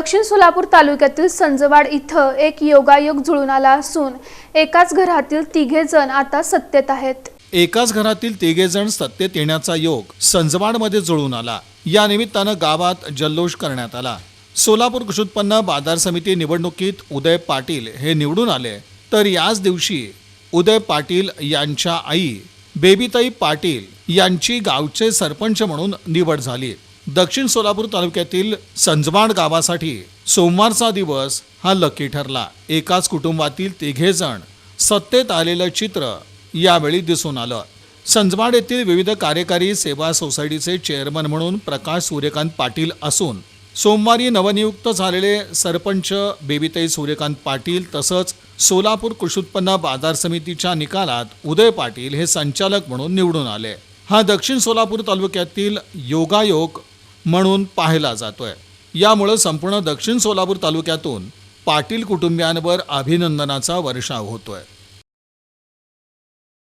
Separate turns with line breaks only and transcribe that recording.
दक्षिण सोलापूर तालुक्यातील संजवाड इथं एक योगायोग जुळून आला असून एकाच घरातील तिघे जण आता सत्तेत आहेत.
एकाच घरातील तिघेजण सत्तेत येण्याचा योग संजवाडमध्ये जुळून आला. या निमित्तानं गावात जल्लोष करण्यात आला. सोलापूर कृषी उत्पन्न बाजार समिती निवडणुकीत उदय पाटील हे निवडून आले. तर याच दिवशी उदय पाटील यांच्या आई बेबीताई पाटील यांची गावचे सरपंच म्हणून निवड झाली. दक्षिण सोलापूर तालुक्यातील संजवाड गावासाठी सोमवारचा दिवस हा लकी ठरला. एकाच कुटुंबातील तिघेजण सत्तेत आलेलं चित्र यावेळी दिसून आलं. संजवाड येथील विविध कार्यकारी सेवा सोसायटीचे चेअरमन म्हणून प्रकाश सूर्यकांत पाटील असून सोमवारी नवनियुक्त झालेले सरपंच बेबीताई सूर्यकांत पाटील तसंच सोलापूर कृषी उत्पन्न बाजार समितीच्या निकालात उदय पाटील हे संचालक म्हणून निवडून आले. हा दक्षिण सोलापूर तालुक्यातील योगायोग म्हणून पाहिला जातोय. यामुळं संपूर्ण दक्षिण सोलापूर तालुक्यातून पाटील कुटुंबियांवर अभिनंदनाचा वर्षाव होतोय.